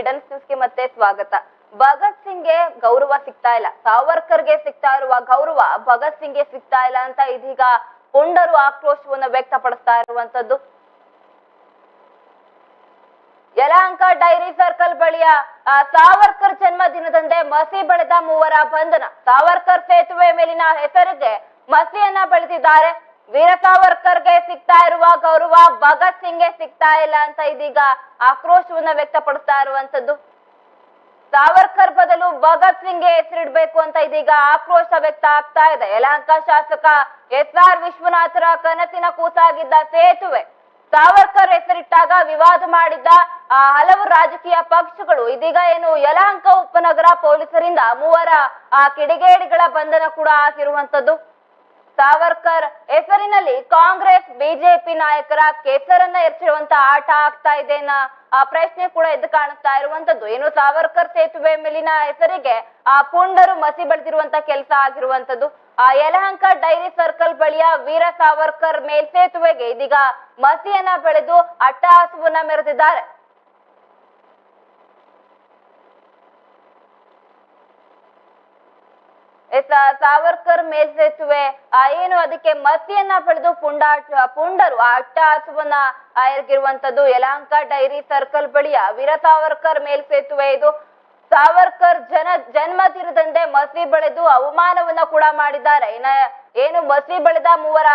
ಇಡನ್ಸ್ ನ್ಯೂಸ್ಗೆ ಮತ್ತೆ ಸ್ವಾಗತ. ಭಗತ್ ಸಿಂಗ್ಗೆ ಗೌರವ ಸಿಗ್ತಾ ಇಲ್ಲ. ಸಾವರ್ಕರ್ಗೆ ಸಿಗ್ತಾ ಇರುವ ಗೌರವ ಭಗತ್ ಸಿಂಗ್ಗೆ ಸಿಗ್ತಾ ಇಲ್ಲ ಅಂತ ಇದೀಗ ಪುಂಡರು ಆಕ್ರೋಶವನ್ನ ವ್ಯಕ್ತಪಡಿಸ್ತಾ ಇರುವಂತದ್ದು. ಯಲಹಂಕ ಡೈರಿ ಸರ್ಕಲ್ ಬಳಿಯ ಸಾವರ್ಕರ್ ಜನ್ಮ ದಿನದಂದೇ ಮಸಿ ಬೆಳೆದ ಮೂವರ ಬಂಧನ. ಸಾವರ್ಕರ್ ಸೇತುವೆ ಮೇಲಿನ ಹೆಸರಿಗೆ ಮಸಿಯನ್ನ ಬೆಳೆದಿದ್ದಾರೆ. ವೀರ ಸಾವರ್ಕರ್ಗೆ ಸಿಗ್ತಾ ಇರುವ ಗೌರವ ಭಗತ್ ಸಿಂಗ್ಗೆ ಸಿಗ್ತಾ ಇಲ್ಲ ಅಂತ ಇದೀಗ ಆಕ್ರೋಶವನ್ನ ವ್ಯಕ್ತಪಡಿಸ್ತಾ ಇರುವಂತದ್ದು. ಸಾವರ್ಕರ್ ಬದಲು ಭಗತ್ ಸಿಂಗ್ಗೆ ಹೆಸರಿಡ್ಬೇಕು ಅಂತ ಇದೀಗ ಆಕ್ರೋಶ ವ್ಯಕ್ತ ಆಗ್ತಾ ಇದೆ. ಯಲಹಂಕ ಶಾಸಕ ಎಸ್ ಆರ್ ವಿಶ್ವನಾಥರ ಕನಸಿನ ಕೂಸಾಗಿದ್ದ ಸೇತುವೆ ಸಾವರ್ಕರ್ ಹೆಸರಿಟ್ಟಾಗ ವಿವಾದ ಮಾಡಿದ್ದ ಹಲವು ರಾಜಕೀಯ ಪಕ್ಷಗಳು. ಇದೀಗ ಏನು ಯಲಹಂಕ ಉಪನಗರ ಪೊಲೀಸರಿಂದ ಮೂವರ ಆ ಕಿಡಿಗೇಡಿಗಳ ಬಂಧನ ಕೂಡ ಆಗಿರುವಂತದ್ದು. ಸಾವರ್ಕರ್ ಹೆಸರಿನಲ್ಲಿ ಕಾಂಗ್ರೆಸ್, ಬಿಜೆಪಿ ನಾಯಕರ ಕೆಸರನ್ನ ಎರ್ಚಿರುವಂತ ಆಟ ಆಗ್ತಾ ಇದೆ ಆ ಪ್ರಶ್ನೆ ಕೂಡ ಎದ್ದು ಕಾಣಿಸ್ತಾ ಇರುವಂತದ್ದು. ಏನು ಸಾವರ್ಕರ್ ಸೇತುವೆ ಮೇಲಿನ ಹೆಸರಿಗೆ, ಆ ಪುಂಡರು ಮಸಿ ಬೆಳೆದಿರುವಂತ ಕೆಲಸ ಆಗಿರುವಂತದ್ದು. ಆ ಯಲಹಂಕ ಡೈರಿ ಸರ್ಕಲ್ ಬಳಿಯ ವೀರ ಸಾವರ್ಕರ್ ಮೇಲ್ಸೇತುವೆಗೆ ಇದೀಗ ಮಸಿಯನ್ನ ಬೆಳೆದು ಅಟ್ಟಹಾಸವನ್ನ ಮೆರೆದಿದ್ದಾರೆ ಎಸ್ ಆ ಸಾವರ್ಕರ್ ಮೇಲ್ಸೇತುವೆ, ಆ ಏನು ಅದಕ್ಕೆ ಮತಿಯನ್ನ ಪಡೆದು ಪುಂಡ ಪುಂಡರು ಆ ಅಟ್ಟಹಾಸವನ್ನ ಆ ಎರಗಿರುವಂತದ್ದು ಯಲಹಂಕ ಡೈರಿ ಸರ್ಕಲ್ ಬಳಿಯ ವೀರ ಸಾವರ್ಕರ್ ಮೇಲ್ಸೇತುವೆ ಇದು. ಸಾವರ್ಕರ್ ಜನ ಜನ್ಮ ದಿನದಂದೇ ಮಸಿ ಬೆಳೆದು ಅವಮಾನವನ್ನ ಕೂಡ ಮಾಡಿದ್ದಾರೆ. ಇನ್ನ ಏನು ಮಸಿ ಬೆಳೆದ ಮೂವರ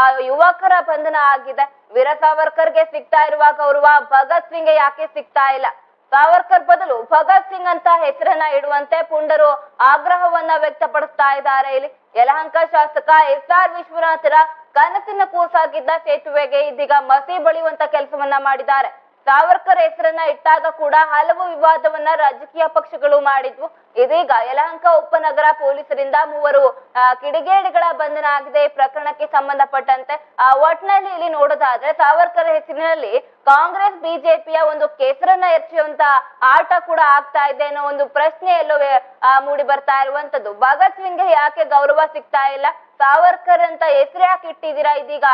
ಆ ಯುವಕರ ಬಂಧನ ಆಗಿದೆ. ವೀರ ಸಾವರ್ಕರ್ಗೆ ಸಿಗ್ತಾ ಇರುವ ಗೌರವ ಭಗತ್ ಸಿಂಗ್ ಯಾಕೆ ಸಿಗ್ತಾ ಇಲ್ಲ? ಸಾವರ್ಕರ್ ಬದಲು ಭಗತ್ ಸಿಂಗ್ ಅಂತ ಹೆಸರನ್ನ ಇಡುವಂತೆ ಪುಂಡರು ಆಗ್ರಹವನ್ನ ವ್ಯಕ್ತಪಡಿಸ್ತಾ ಇದ್ದಾರೆ. ಇಲ್ಲಿ ಯಲಹಂಕ ಶಾಸಕ ಎಸ್ ಆರ್ ವಿಶ್ವನಾಥರ ಕನಸಿನ ಕೂಸಾಗಿದ್ದ ಸೇತುವೆಗೆ ಇದೀಗ ಮಸಿ ಬಳಿಯುವಂತ ಕೆಲಸವನ್ನ ಮಾಡಿದ್ದಾರೆ. ಸಾವರ್ಕರ್ ಹೆಸರನ್ನ ಇಟ್ಟಾಗ ಕೂಡ ಹಲವು ವಿವಾದವನ್ನ ರಾಜಕೀಯ ಪಕ್ಷಗಳು ಮಾಡಿದ್ವು. ಇದೀಗ ಯಲಹಂಕ ಉಪನಗರ ಪೊಲೀಸರಿಂದ ಮೂವರು ಕಿಡಿಗೇಡಿಗಳ ಬಂಧನ ಆಗಿದೆ. ಪ್ರಕರಣಕ್ಕೆ ಸಂಬಂಧಪಟ್ಟಂತೆ, ಆ, ಒಟ್ನಲ್ಲಿ ಇಲ್ಲಿ ನೋಡೋದಾದ್ರೆ ಸಾವರ್ಕರ್ ಹೆಸರಿನಲ್ಲಿ ಕಾಂಗ್ರೆಸ್, ಬಿಜೆಪಿಯ ಒಂದು ಕೆಸರನ್ನ ಎರ್ಚುವಂತ ಆಟ ಕೂಡ ಆಗ್ತಾ ಇದೆ ಅನ್ನೋ ಒಂದು ಪ್ರಶ್ನೆ ಎಲ್ಲೋ ಮೂಡಿ ಬರ್ತಾ ಇರುವಂತದ್ದು. ಭಗತ್ ಸಿಂಗ್ಗೆ ಯಾಕೆ ಗೌರವ ಸಿಗ್ತಾ ಇಲ್ಲ? ಸಾವರ್ಕರ್ ಅಂತ ಹೆಸರು ಯಾಕೆ ಇಟ್ಟಿದ್ದೀರಾ ಇದೀಗ?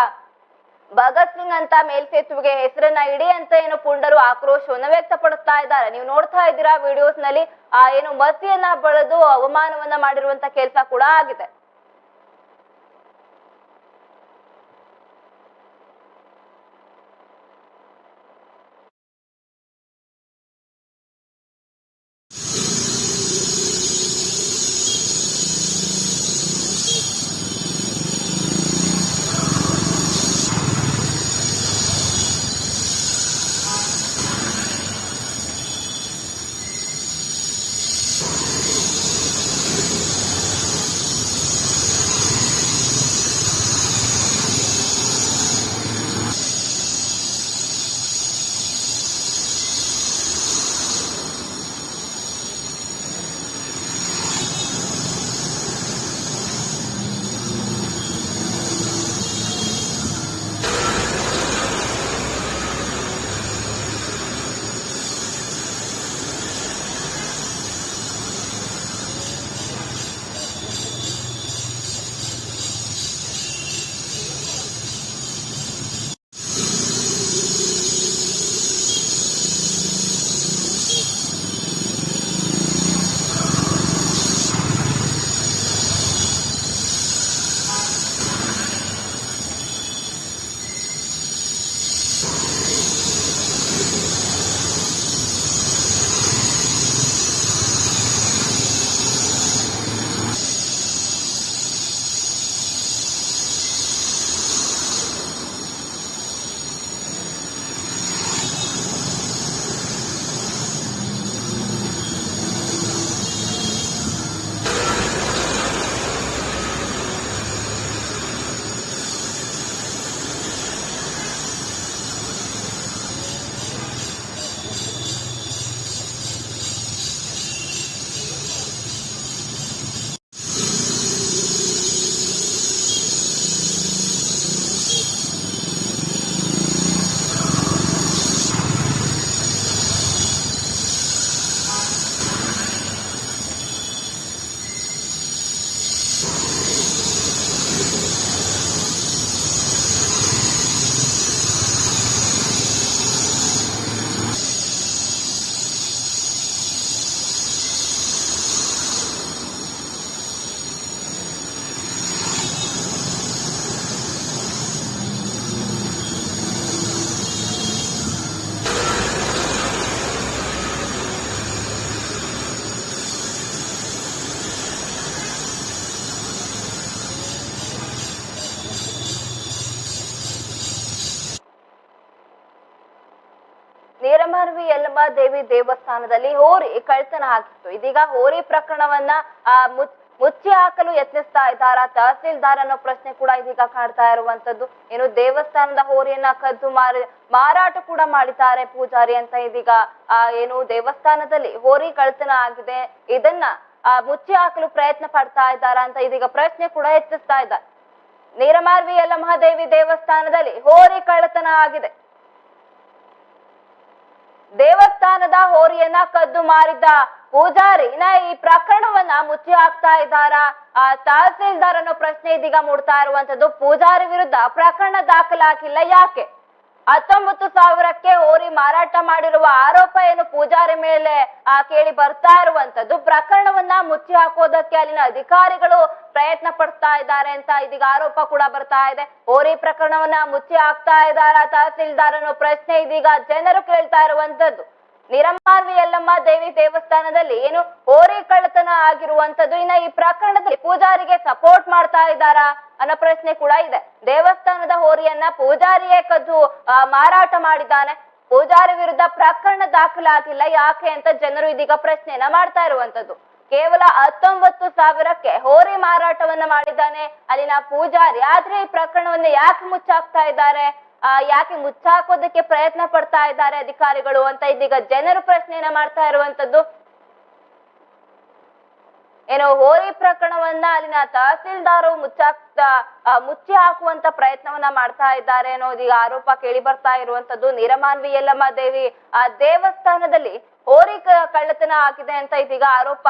ಭಗತ್ ಸಿಂಗ್ ಅಂತ ಮೇಲ್ಸೇತುವೆಗೆ ಹೆಸರನ್ನ ಇಡಿ ಅಂತ ಏನು ಪುಂಡರು ಆಕ್ರೋಶವನ್ನು ವ್ಯಕ್ತಪಡಿಸ್ತಾ ಇದ್ದಾರೆ. ನೀವು ನೋಡ್ತಾ ಇದ್ದೀರಾ ವಿಡಿಯೋಸ್ನಲ್ಲಿ ಆ ಏನು ಮಸಿಯನ್ನ ಬಳದು ಅವಮಾನವನ್ನ ಮಾಡಿರುವಂತ ಕೆಲಸ ಕೂಡ ಆಗಿದೆ. ದೇವಿ ದೇವಸ್ಥಾನದಲ್ಲಿ ಹೋರಿ ಕಳ್ತನ ಆಗಿತ್ತು. ಇದೀಗ ಹೋರಿ ಪ್ರಕರಣವನ್ನ, ಆ ಮುಚ್- ಮುಚ್ಚಿ ಹಾಕಲು ಯತ್ನಿಸ್ತಾ ಇದ್ದಾರ? ತಹಸೀಲ್ದಾರ್ ಅನ್ನೋ ಪ್ರಶ್ನೆ ಕೂಡ ಇದೀಗ ಕಾಡ್ತಾ ಇರುವಂತದ್ದು ಏನು ದೇವಸ್ಥಾನದ ಹೋರಿಯನ್ನ ಕದ್ದು ಮಾರಿ, ಮಾರಾಟ ಕೂಡ ಮಾಡಿದ್ದಾರೆ ಪೂಜಾರಿ ಅಂತ ಇದೀಗ, ಆ, ಏನು ದೇವಸ್ಥಾನದಲ್ಲಿ ಹೋರಿ ಕಳ್ತನ ಆಗಿದೆ. ಇದನ್ನ ಮುಚ್ಚಿ ಹಾಕಲು ಪ್ರಯತ್ನ ಪಡ್ತಾ ಇದ್ದಾರ ಅಂತ ಇದೀಗ ಪ್ರಶ್ನೆ ಕೂಡ ಎತ್ತಿಸ್ತಾ ಇದ್ದಾರೆ. ನೀರಮಾರ್ವಿ ಯಲ್ಲಮಹಾದೇವಿ ದೇವಸ್ಥಾನದಲ್ಲಿ ಹೋರಿ, ಕಳ್ಳತನ ಆಗಿದೆ. ದೇವಸ್ಥಾನದ ಹೋರಿಯನ್ನ ಕದ್ದು ಮಾರಿದ್ದ ಪೂಜಾರಿ ನಾ ಈ ಪ್ರಕರಣವನ್ನ ಮುಚ್ಚಿ ಹಾಕ್ತಾ ಇದ್ದಾರಾ? ಆ ತಹಸೀಲ್ದಾರ್ ಅನ್ನೋ ಪ್ರಶ್ನೆ ಇದೀಗ ಮೂಡ್ತಾ ಇರುವಂತದ್ದು ಪೂಜಾರಿ ವಿರುದ್ಧ ಪ್ರಕರಣ ದಾಖಲಾಗಿಲ್ಲ ಯಾಕೆ? ಹತ್ತೊಂಬತ್ತು ಸಾವಿರಕ್ಕೆ ಓರಿ ಮಾರಾಟ ಮಾಡಿರುವ ಆರೋಪ ಏನು ಪೂಜಾರಿ ಮೇಲೆ, ಆ ಕೇಳಿ ಬರ್ತಾ ಇರುವಂತದ್ದು ಪ್ರಕರಣವನ್ನ ಮುಚ್ಚಿ ಹಾಕೋದಕ್ಕೆ ಅಲ್ಲಿನ ಅಧಿಕಾರಿಗಳು ಪ್ರಯತ್ನ ಪಡ್ತಾ ಇದ್ದಾರೆ ಅಂತ ಇದೀಗ ಆರೋಪ ಕೂಡ ಬರ್ತಾ ಇದೆ. ಓರಿ ಪ್ರಕರಣವನ್ನ ಮುಚ್ಚಿ ಹಾಕ್ತಾ ಇದ್ದಾರಾ ತಹಸೀಲ್ದಾರ್ ಅನ್ನೋ ಪ್ರಶ್ನೆ ಇದೀಗ ಜನರು ಕೇಳ್ತಾ ಇರುವಂತದ್ದು ನಿರಮಾರ್ವಿ ಯಲ್ಲಮ್ಮ ದೇವಿ ದೇವಸ್ಥಾನದಲ್ಲಿ ಏನು ಹೋರಿ ಕಳ್ಳತನ ಆಗಿರುವಂತದ್ದು ಇನ್ನ ಈ ಪ್ರಕರಣದಲ್ಲಿ ಪೂಜಾರಿಗೆ ಸಪೋರ್ಟ್ ಮಾಡ್ತಾ ಇದ್ದಾರಾ ಅನ್ನೋ ಪ್ರಶ್ನೆ ಕೂಡ ಇದೆ. ದೇವಸ್ಥಾನದ ಹೋರಿಯನ್ನ ಪೂಜಾರಿಯೇ ಕದ್ದು ಮಾರಾಟ ಮಾಡಿದ್ದಾನೆ. ಪೂಜಾರಿ ವಿರುದ್ಧ ಪ್ರಕರಣ ದಾಖಲಾಗಿಲ್ಲ, ಯಾಕೆ ಅಂತ ಜನರು ಇದೀಗ ಪ್ರಶ್ನೆಯನ್ನ ಮಾಡ್ತಾ ಇರುವಂತದ್ದು ಕೇವಲ ಹತ್ತೊಂಬತ್ತು ಸಾವಿರಕ್ಕೆ ಹೋರಿ ಮಾರಾಟವನ್ನ ಮಾಡಿದ್ದಾನೆ. ಅಲ್ಲಿನ ಪೂಜಾರಿ ಆದ್ರೆ ಈ ಪ್ರಕರಣವನ್ನ ಯಾಕೆ ಮುಚ್ಚಾಕ್ತಾ ಇದ್ದಾರೆ? ಯಾಕೆ ಮುಚ್ಚಾಕೋದಕ್ಕೆ ಪ್ರಯತ್ನ ಪಡ್ತಾ ಇದ್ದಾರೆ ಅಧಿಕಾರಿಗಳು ಅಂತ ಇದೀಗ ಜನರು ಪ್ರಶ್ನೆಯನ್ನ ಮಾಡ್ತಾ ಇರುವಂತದ್ದು? ಏನೋ ಹೋರಿ ಪ್ರಕರಣವನ್ನ ಅಲ್ಲಿನ ತಹಸೀಲ್ದಾರು ಮುಚ್ಚಾಕ್ತಾ ಮುಚ್ಚಿ ಹಾಕುವಂತ ಪ್ರಯತ್ನವನ್ನ ಮಾಡ್ತಾ ಇದ್ದಾರೆ ಅನ್ನೋದು ಈಗ ಆರೋಪ ಕೇಳಿ ಬರ್ತಾ ಇರುವಂತದ್ದು. ನೀರಮಾನ್ವಿ ಯಲ್ಲಮ್ಮ ದೇವಿ, ಆ ದೇವಸ್ಥಾನದಲ್ಲಿ ಹೋರಿ ಕಳ್ಳತನ ಆಗಿದೆ ಅಂತ ಇದೀಗ ಆರೋಪ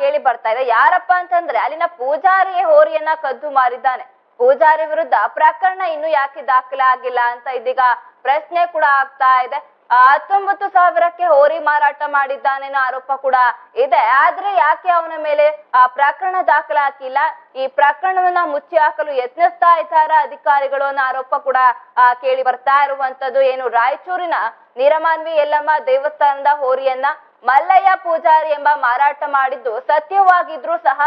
ಕೇಳಿ ಬರ್ತಾ ಇದೆ. ಯಾರಪ್ಪ ಅಂತಂದ್ರೆ ಅಲ್ಲಿನ ಪೂಜಾರಿಯೇ ಹೋರಿಯನ್ನ ಕದ್ದು ಮಾರಿದ್ದಾನೆ. ಪೂಜಾರಿ ವಿರುದ್ಧ ಪ್ರಕರಣ ಇನ್ನು ಯಾಕೆ ದಾಖಲಾಗಿಲ್ಲ ಅಂತ ಇದೀಗ ಪ್ರಶ್ನೆ ಕೂಡ ಆಗ್ತಾ ಇದೆ. ಹತ್ತೊಂಬತ್ತು ಸಾವಿರಕ್ಕೆ ಹೋರಿ ಮಾರಾಟ ಮಾಡಿದ್ದಾನೇನೋ ಆರೋಪ ಕೂಡ ಇದೆ. ಆದ್ರೆ ಯಾಕೆ ಅವನ ಮೇಲೆ, ಆ, ಪ್ರಕರಣ ದಾಖಲಾಗಿಲ್ಲ ಈ ಪ್ರಕರಣವನ್ನ ಮುಚ್ಚಿ ಹಾಕಲು ಯತ್ನಿಸ್ತಾ ಇದ್ದಾರ ಅಧಿಕಾರಿಗಳು ಅನ್ನೋ ಆರೋಪ ಕೂಡ ಕೇಳಿ ಬರ್ತಾ ಇರುವಂತದ್ದು. ಏನು, ರಾಯಚೂರಿನ ನೀರಮಾನ್ವಿ ಯಲ್ಲಮ್ಮ ದೇವಸ್ಥಾನದ ಹೋರಿಯನ್ನ ಮಲ್ಲಯ್ಯ ಪೂಜಾರಿ ಎಂಬ ಮಾರಾಟ ಮಾಡಿದ್ದು ಸತ್ಯವಾಗಿದ್ರು ಸಹ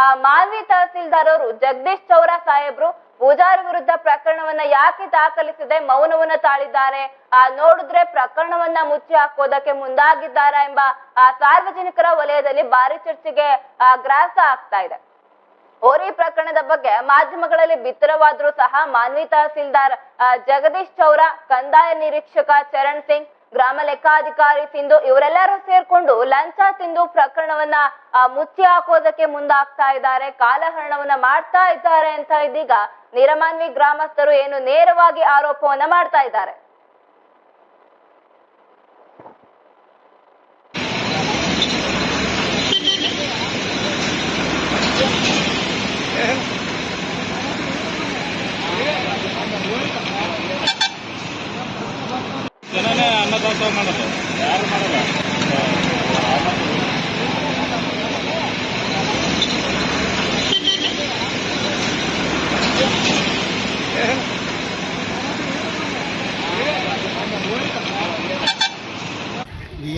ಆ ಮಾಲ್ವಿ ತಹಸೀಲ್ದಾರ್ ಅವರು ಜಗದೀಶ್ ಚೌರ ಸಾಹೇಬ್ರು ಪೂಜಾರಿ ವಿರುದ್ಧ ಪ್ರಕರಣವನ್ನ ಯಾಕೆ ದಾಖಲಿಸದೆ? ಮೌನವನ್ನ ತಾಳಿದ್ದಾರೆ. ಆ ನೋಡಿದ್ರೆ ಪ್ರಕರಣವನ್ನ ಮುಚ್ಚಿ ಹಾಕೋದಕ್ಕೆ ಮುಂದಾಗಿದ್ದಾರೆ ಎಂಬ, ಆ ಸಾರ್ವಜನಿಕರ ವಲಯದಲ್ಲಿ ಭಾರಿ ಚರ್ಚೆಗೆ ಗ್ರಾಸ ಆಗ್ತಾ ಇದೆ. ಹೋರಿ ಪ್ರಕರಣದ ಬಗ್ಗೆ ಮಾಧ್ಯಮಗಳಲ್ಲಿ ಬಿತ್ತರವಾದ್ರೂ ಸಹ ಮಾನ್ವಿ ತಹಸೀಲ್ದಾರ್ ಜಗದೀಶ್ ಚೌರ, ಕಂದಾಯ ನಿರೀಕ್ಷಕ ಚರಣ್ ಸಿಂಗ್ ಗ್ರಾಮ ಲೆಕ್ಕಾಧಿಕಾರಿ ಸಿಂಧು ಇವರೆಲ್ಲರೂ ಸೇರ್ಕೊಂಡು ಲಂಚ ತಿಂದು ಪ್ರಕರಣವನ್ನ ಮುಚ್ಚಿ ಹಾಕೋದಕ್ಕೆ ಮುಂದಾಗ್ತಾ ಇದ್ದಾರೆ. ಕಾಲಹರಣವನ್ನ ಮಾಡ್ತಾ ಇದ್ದಾರೆ ಅಂತ ಇದೀಗ ನಿರಮಾನ್ವಿ ಗ್ರಾಮಸ್ಥರು ಏನು ನೇರವಾಗಿ ಆರೋಪವನ್ನ ಮಾಡ್ತಾ ಇದ್ದಾರೆ.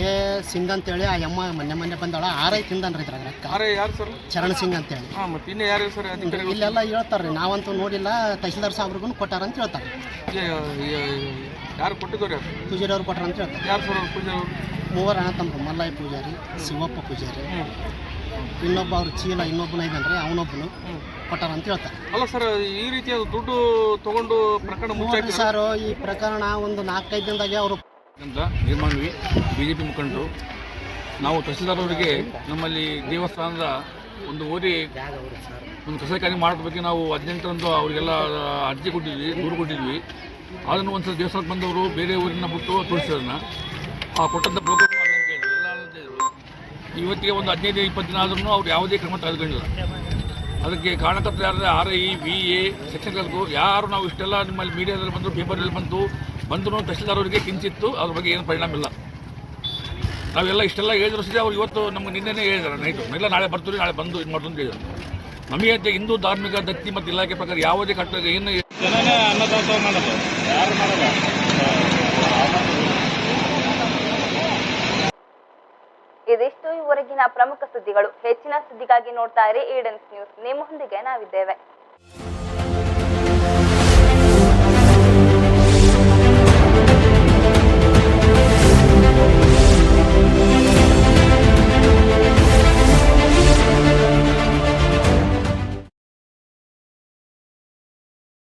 ಎ ಸಿಂಗ್ ಅಂತೇಳಿ ಆ ಯಮ್ಮ ಮೊನ್ನೆ ಮೊನ್ನೆ ಬಂದವಳ ಆರೈ ತಿಂದನ್ರಿ ಇದ್ರಾಗ ಯಾರೇ ಯಾರು ಸರ್? ಚರಣ್ ಸಿಂಗ್ ಅಂತೇಳಿ. ಹಾಂ ಮತ್ತೆ ಇನ್ನೇ ಯಾರು ಸರ್ ಅಧಿಕಾರಿಗಳು? ಇಲ್ಲೆಲ್ಲ ಹೇಳ್ತಾರ್ರಿ. ನಾವಂತೂ ನೋಡಿಲ್ಲ. ತಹಸೀಲ್ದಾರ್ ಸಾಹೇಬ್ರಿಗೂ ಕೊಟ್ಟಾರ ಅಂತ ಹೇಳ್ತಾರೆ ಯಾರು ಕೊಟ್ಟಿದ್ದಾರೆ? ಪೂಜಾರಿ ಅವ್ರು ಕೊಟ್ಟರು ಅಂತ ಹೇಳ್ತಾರೆ. ಯಾರು ಸರ್ ಅವ್ರು ಪೂಜಾರಿ ಅವರು? ಮೂವರು ಅಣ್ಣ ತಮ್ಮ ಮಲ್ಲಯ್ಯ ಪೂಜಾರಿ ಶಿವಪ್ಪ ಪೂಜಾರಿ. ಇನ್ನೊಬ್ಬ ಅವ್ರ ಚೀಲ ಇನ್ನೊಬ್ಬನ ಇದ್ದಾನ್ರಿ ಅವನೊಬ್ಬನು ಕೊಟ್ಟಾರ ಅಂತ ಹೇಳ್ತಾರೆ. ಅಲ್ಲ ಸರ್ ಈ ರೀತಿಯ ದುಡ್ಡು ತಗೊಂಡು ಪ್ರಕರಣ ಮುಚ್ಚಾಕಿ ಸರ್ ಈ ಪ್ರಕರಣ ಒಂದು ನಾಲ್ಕೈದು ದಿನದಾಗೆ ಅವರು ಅಂತ ನಿರ್ಮಾಣವಿ ಬಿ ಜೆ ಪಿ ಮುಖಂಡರು. ನಾವು ತಹಸೀಲ್ದಾರ್ ಅವರಿಗೆ ನಮ್ಮಲ್ಲಿ ದೇವಸ್ಥಾನದ ಒಂದು ಓದಿ ಒಂದು ಕಸಕಾರಿ ಮಾಡೋದ್ರ ಬಗ್ಗೆ ನಾವು ಹದಿನೆಂಟರಂದು ಅವರಿಗೆಲ್ಲ ಅರ್ಜಿ ಕೊಟ್ಟಿದ್ವಿ ದೂರು ಕೊಟ್ಟಿದ್ವಿ. ಅದನ್ನು ಒಂದು ಸಲ ದೇವಸ್ಥಾನಕ್ಕೆ ಬಂದವರು ಬೇರೆ ಊರಿನ ಬಿಟ್ಟು ತೋರಿಸಿದ್ರನ್ನ. ಆ ಕೊಟ್ಟಂಥ ಪ್ರೋಗ್ರಾಮ್ ಇವತ್ತಿಗೆ ಒಂದು ಹದಿನೈದು, ಇಪ್ಪತ್ತು ದಿನ ಆದ್ರೂ ಅವ್ರು ಯಾವುದೇ ಕ್ರಮ ತೆಗೆದುಕೊಂಡಿಲ್ಲ. ಅದಕ್ಕೆ ಕಾರಣಕರ್ತರು ಯಾರು ಆರ್ ಐ ವಿ ಎ ಸೆಕ್ಷನ್ಗಳಿಗೂ ಯಾರು ನಾವು ಇಷ್ಟೆಲ್ಲ ನಿಮ್ಮಲ್ಲಿ ಮೀಡಿಯಾದಲ್ಲಿ ಬಂದರು ಪೇಪರಲ್ಲಿ ಬಂತು ಬಂದು ತಹಸೀಲ್ದಾರ್ ಅವರಿಗೆ ಕಿಂಚಿತ್ತು, ಅದ್ರ ಬಗ್ಗೆ ಏನು ಪರಿಣಾಮ ಇಲ್ಲ. ನಾವೆಲ್ಲ ಇಷ್ಟೆಲ್ಲ ಹೇಳಿದ್ರು ಸರಿ ಅವ್ರು ಇವತ್ತು ನಮ್ಗೆ ನಿನ್ನೆನೇ ಹೇಳಿದಾರೆ ನೈಟು. ಇಲ್ಲ, ನಾಳೆ ಬರ್ತೀವಿ, ನಾಳೆ ಬಂದು ಇದು ಮಾಡ್ತು ಅಂತ ಹೇಳಿದ್ರು. ನಮಗೆ ಹಿಂದೂ ಧಾರ್ಮಿಕ ದತ್ತಿ ಮತ್ತು ಇಲಾಖೆ ಪ್ರಕಾರ ಯಾವುದೇ ಕಟ್ಟಡ ಏನು ಇದಿಷ್ಟು ಇವರೆಗಿನ ಪ್ರಮುಖ ಸುದ್ದಿಗಳು. ಹೆಚ್ಚಿನ ಸುದ್ದಿಗಾಗಿ ನೋಡ್ತಾ ಇರಿ ಈಡನ್ಸ್ ನ್ಯೂಸ್ ನಿಮ್ಮೊಂದಿಗೆ ನಾವಿದ್ದೇವೆ.